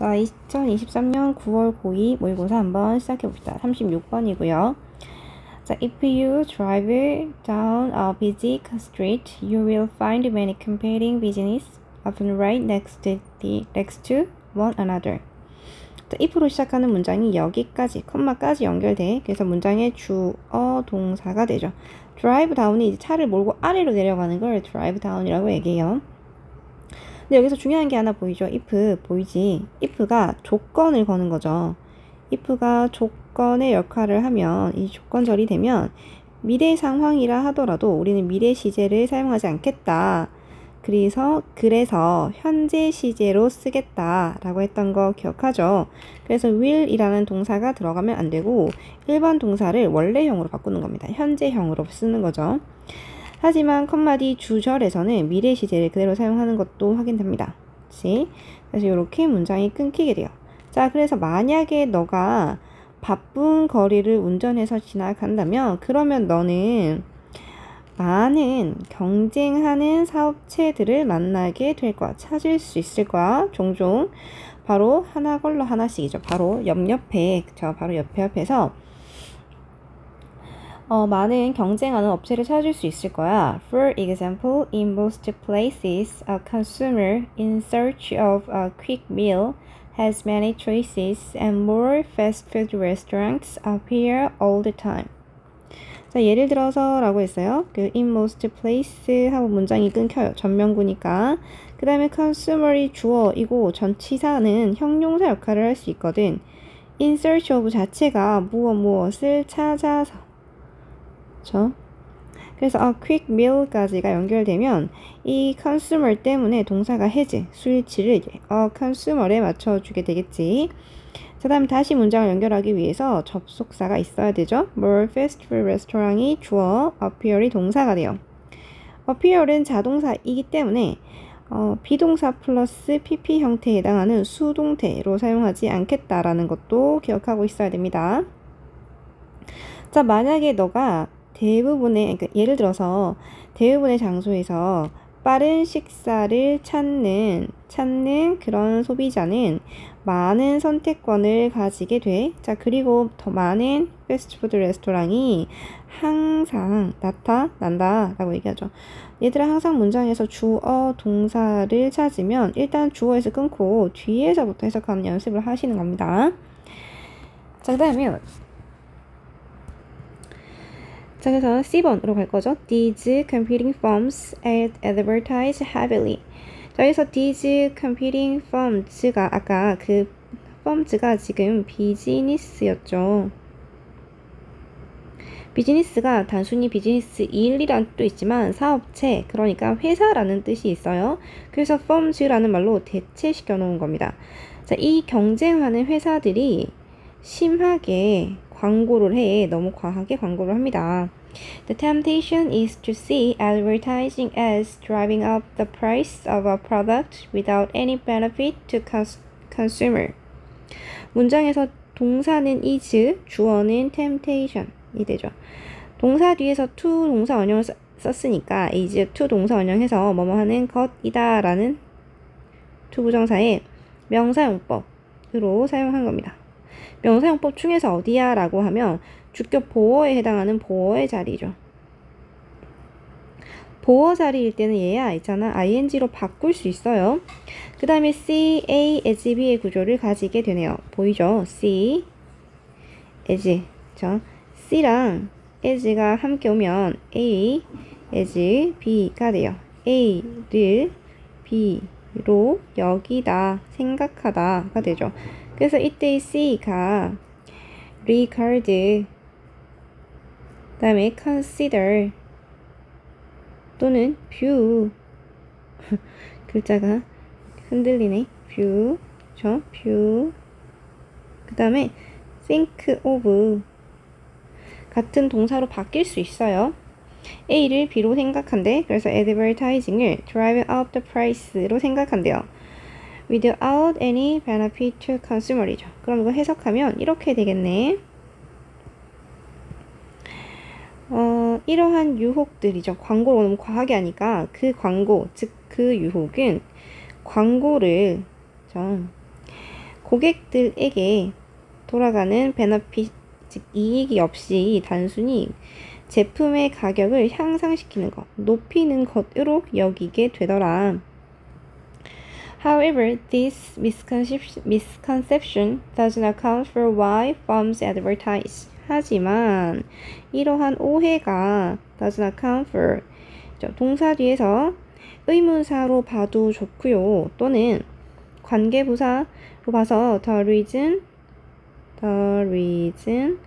자, 2023년 9월 고2 모의고사 한번 시작해 봅시다. 36번이고요. 자, if you drive down a busy street, you will find many competing business often right next to, the, next to one another. 자, if로 시작하는 문장이 여기까지, 컴마까지 연결돼. 그래서 문장의 주어 동사가 되죠. drive down이 이제 차를 몰고 아래로 내려가는 걸 drive down이라고 얘기해요. 근데 여기서 중요한 게 하나 보이죠? if 보이지? if가 조건을 거는 거죠. if가 조건의 역할을 하면 이 조건절이 되면 미래 상황이라 하더라도 우리는 미래 시제를 사용하지 않겠다. 그래서 그래서 현재 시제로 쓰겠다라고 했던 거 기억하죠? 그래서 will이라는 동사가 들어가면 안 되고 일반 동사를 원래형으로 바꾸는 겁니다. 현재형으로 쓰는 거죠. 하지만 컴마디 주절에서는 미래 시제를 그대로 사용하는 것도 확인됩니다. 그치? 그래서 이렇게 문장이 끊기게 돼요. 자, 그래서 만약에 너가 바쁜 거리를 운전해서 지나간다면 그러면 너는 많은 경쟁하는 사업체들을 만나게 될 거야. 찾을 수 있을 거야. 종종 바로 하나 걸러 하나씩이죠. 바로 옆 옆에 저 바로 옆에 옆에서 어, 많은 경쟁하는 업체를 찾을 수 있을 거야. For example, in most places, a consumer in search of a quick meal has many choices and more fast food restaurants appear all the time. 자, 예를 들어서 라고 했어요. 그 in most place 하고 문장이 끊겨요. 전명구니까. 그 다음에 consumer이 주어이고 전치사는 형용사 역할을 할 수 있거든. in search of 자체가 무엇 무엇을 찾아서 그렇죠? 그래서 a quick meal까지가 연결되면 이 consumer 때문에 동사가 has, 스위치를 a consumer에 맞춰주게 되겠지. 그 다음 다시 문장을 연결하기 위해서 접속사가 있어야 되죠. more fast food restaurant이 주어, appear이 동사가 돼요. appear은 자동사이기 때문에 어, 비동사 플러스 pp 형태에 해당하는 수동태로 사용하지 않겠다라는 것도 기억하고 있어야 됩니다. 자, 만약에 너가 대부분의 그러니까 예를 들어서 대부분의 장소에서 빠른 식사를 찾는 찾는 그런 소비자는 많은 선택권을 가지게 돼. 자, 그리고 더 많은 패스트푸드 레스토랑이 항상 나타난다라고 얘기하죠. 얘들아 항상 문장에서 주어 동사를 찾으면 일단 주어에서 끊고 뒤에서부터 해석하는 연습을 하시는 겁니다. 자, 그다음에 자, 그래서 C번으로 갈 거죠. These competing firms advertise heavily. 자, 여기서 these competing firms가 아까 그 firms가 지금 비즈니스였죠. 비즈니스가 단순히 비즈니스 일이란 뜻도 있지만 사업체, 그러니까 회사라는 뜻이 있어요. 그래서 firms라는 말로 대체시켜 놓은 겁니다. 자, 이 경쟁하는 회사들이 심하게 광고를 해. 너무 과하게 광고를 합니다. The temptation is to see advertising as driving up the price of a product without any benefit to consumer. 문장에서 동사는 is, 주어는 temptation이 되죠. 동사 뒤에서 to 동사 원형을 썼으니까 is to 동사 원형해서 뭐뭐 하는 것이다 라는 to 부정사의 명사용법으로 사용한 겁니다. 명사용법 중에서 어디야? 라고 하면 주격 보어에 해당하는 보어의 자리죠. 보어 자리일 때는 얘야 있잖아. ing로 바꿀 수 있어요. 그 다음에 C, A, as, B의 구조를 가지게 되네요. 보이죠? C, as. 저 C랑 as가 함께 오면 A, as, B가 돼요. A를 B로 여기다, 생각하다가 되죠. 그래서 이때 C가 regard 그 다음에 consider 또는 view 글자가 흔들리네 view 저 view 그 다음에 think of 같은 동사로 바뀔 수 있어요. A를 B로 생각한대. 그래서 advertising을 drive up the price로 생각한대요. Without any benefit to consumer이죠. 그럼 이거 해석하면 이렇게 되겠네. 어, 이러한 유혹들이죠. 광고로 너무 과하게 하니까 그 광고, 즉 그 유혹은 광고를 좀 고객들에게 돌아가는 베너핏, 즉 이익이 없이 단순히 제품의 가격을 향상시키는 것, 높이는 것으로 여기게 되더라. However, this misconception, doesn't account for why firms advertise. 하지만 이러한 오해가 doesn't account for 저 동사 뒤에서 의문사로 봐도 좋고요. 또는 관계부사로 봐서 the reason, the reason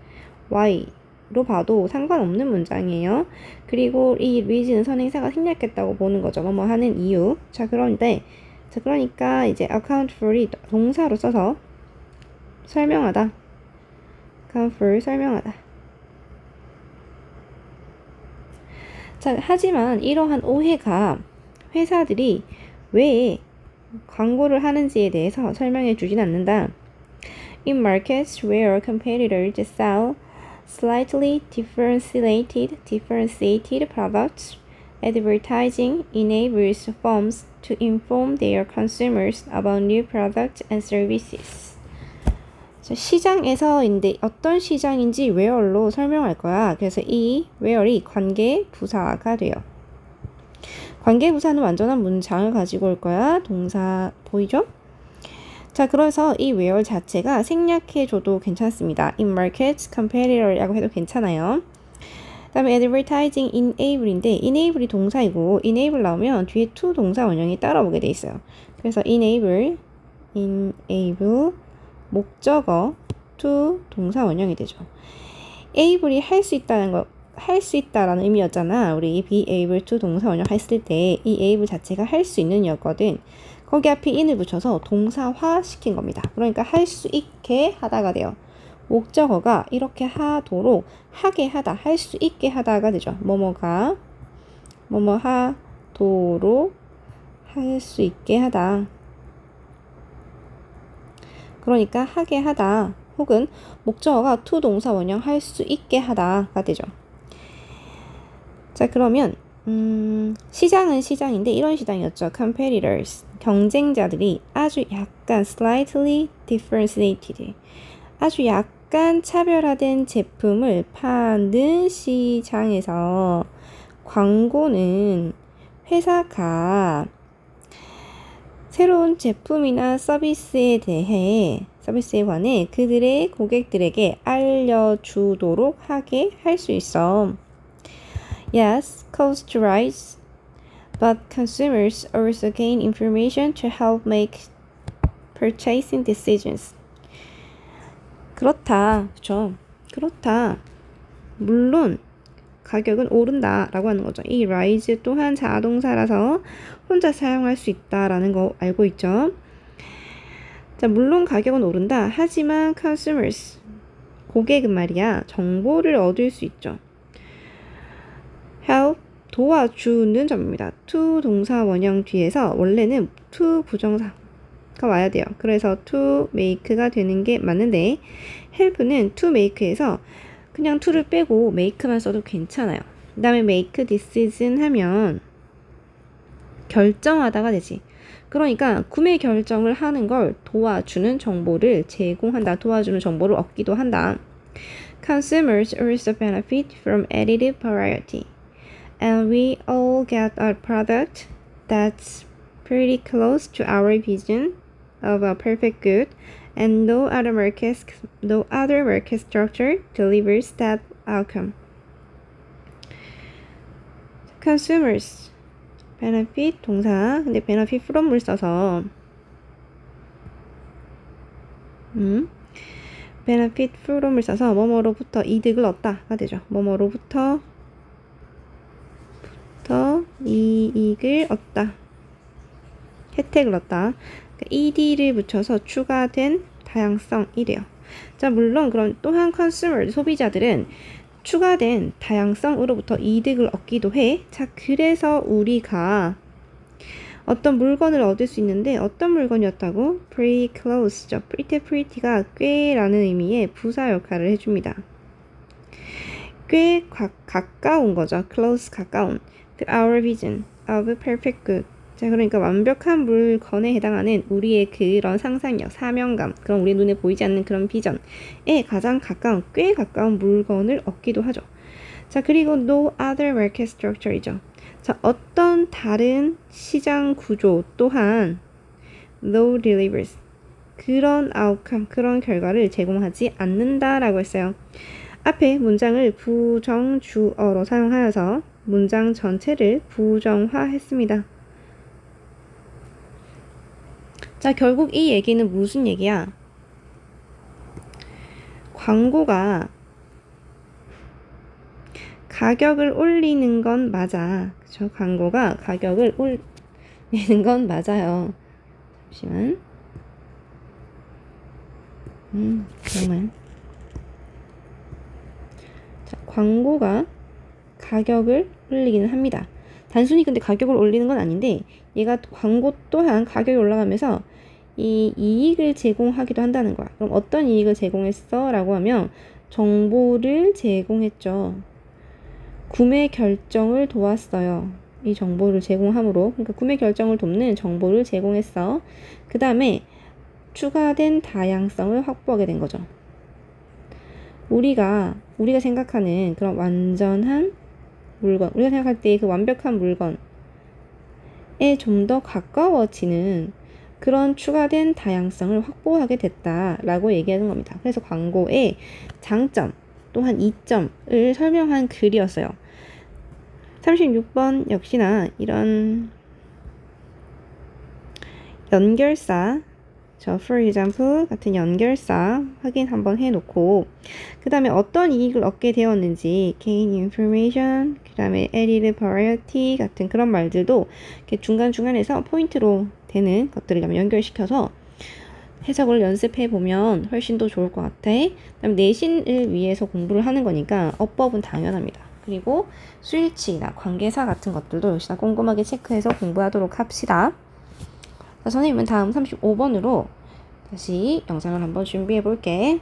why로 봐도 상관없는 문장이에요. 그리고 이 reason 선행사가 생략했다고 보는 거죠. 뭐뭐 하는 이유. 자, 그런데 자, 그러니까 이제 account for이 동사로 써서 설명하다. account for 설명하다. 자, 하지만 이러한 오해가 회사들이 왜 광고를 하는지에 대해서 설명해 주진 않는다. In markets where competitors sell slightly differentiated, differentiated products, advertising enables firms to inform their consumers about new products and services. 자, 시장에서인데 어떤 시장인지 where로 설명할 거야. 그래서 이 where이 관계 부사가 돼요. 관계 부사는 완전한 문장을 가지고 올 거야. 동사 보이죠? 자, 그래서 이 where 자체가 생략해줘도 괜찮습니다. In markets, competitor라고 해도 괜찮아요. 다음에 advertising enable인데 enable이 동사이고 enable 나오면 뒤에 to 동사 원형이 따라오게 돼 있어요. 그래서 enable, enable 목적어 to 동사 원형이 되죠. able이 할 수 있다는 거, 할 수 있다라는 의미였잖아. 우리 be able to 동사 원형 했을 때 이 able 자체가 할 수 있는 이었거든. 거기 앞에 in을 붙여서 동사화 시킨 겁니다. 그러니까 할 수 있게 하다가 돼요. 목적어가 이렇게 하도록 하게 하다 할 수 있게 하다가 되죠. 뭐뭐가 뭐뭐 하도록 할 수 있게 하다. 그러니까 하게 하다 혹은 목적어가 to 동사 원형 할 수 있게 하다가 되죠. 자 그러면 음, 시장은 시장인데 이런 시장이었죠. competitors 경쟁자들이 아주 약간 slightly differentiated 아주 약간 차별화된 제품을 파는 시장에서 광고는 회사가 새로운 제품이나 서비스에 대해 서비스에 관해 그들의 고객들에게 알려주도록 하게 할 수 있어. Yes, costs rise, but consumers also gain information to help make purchasing decisions. 그렇다. 그죠? 그렇다. 물론 가격은 오른다라고 하는 거죠. 이 rise 또한 자동사라서 혼자 사용할 수 있다라는 거 알고 있죠. 자, 물론 가격은 오른다. 하지만 consumers 고객은 말이야 정보를 얻을 수 있죠. help 도와주는 점입니다. to 동사 원형 뒤에서 원래는 to 부정사 가 와야 돼요. 그래서 to make가 되는 게 맞는데 help는 to make에서 그냥 to를 빼고 make만 써도 괜찮아요. 그 다음에 make decision 하면 결정하다가 되지. 그러니까 구매 결정을 하는 걸 도와주는 정보를 제공한다. 도와주는 정보를 얻기도 한다. Consumers also benefit from additive variety. And we all get a product that's pretty close to our vision of a perfect good. And no other market, no other market structure delivers that outcome. Consumers benefit 동사 근데 benefit from을 써서 음 benefit from을 써서 뭐뭐로부터 이득을 얻다가 되죠. 뭐뭐로부터 부터 이익을 얻다. 혜택을 얻다. Ed를 붙여서 추가된 다양성이래요. 자, 물론 그럼 또한 컨슈머 소비자들은 추가된 다양성으로부터 이득을 얻기도 해. 자, 그래서 우리가 어떤 물건을 얻을 수 있는데 어떤 물건이었다고? pretty close죠. pretty pretty가 꽤라는 의미의 부사 역할을 해줍니다. 꽤 가, 가까운 거죠. close 가까운. to our vision of perfect good. 자, 그러니까 완벽한 물건에 해당하는 우리의 그런 상상력, 사명감, 그런 우리 눈에 보이지 않는 그런 비전에 가장 가까운, 꽤 가까운 물건을 얻기도 하죠. 자, 그리고 no other market structure이죠. 자, 어떤 다른 시장 구조 또한 no delivers 그런 outcome, 그런 결과를 제공하지 않는다라고 했어요. 앞에 문장을 부정주어로 사용하여서 문장 전체를 부정화했습니다. 자, 결국 이 얘기는 무슨 얘기야? 광고가 가격을 올리는 건 맞아. 그쵸? 광고가 가격을 올리는 건 맞아요. 잠시만. 음, 정말. 자, 광고가 가격을 올리기는 합니다. 단순히 근데 가격을 올리는 건 아닌데, 얘가 광고 또한 가격이 올라가면서 이 이익을 제공하기도 한다는 거야. 그럼 어떤 이익을 제공했어? 라고 하면 정보를 제공했죠. 구매 결정을 도왔어요. 이 정보를 제공함으로. 그러니까 구매 결정을 돕는 정보를 제공했어. 그 다음에 추가된 다양성을 확보하게 된 거죠. 우리가, 우리가 생각하는 그런 완전한 물건, 우리가 생각할 때 그 완벽한 물건에 좀 더 가까워지는 그런 추가된 다양성을 확보하게 됐다라고 얘기하는 겁니다. 그래서 광고의 장점 또한 이점을 설명한 글이었어요. 36번 역시나 이런 연결사 저 for example 같은 연결사 확인 한번 해놓고 그 다음에 어떤 이익을 얻게 되었는지 gain information 그 다음에 added variety 같은 그런 말들도 이렇게 중간중간에서 포인트로 되는 것들을 연결시켜서 해석을 연습해 보면 훨씬 더 좋을 것 같아. 그다음 내신을 위해서 공부를 하는 거니까 어법은 당연합니다. 그리고 스위치나 관계사 같은 것들도 역시나 꼼꼼하게 체크해서 공부하도록 합시다. 자, 선생님은 다음 35번으로 다시 영상을 한번 준비해 볼게.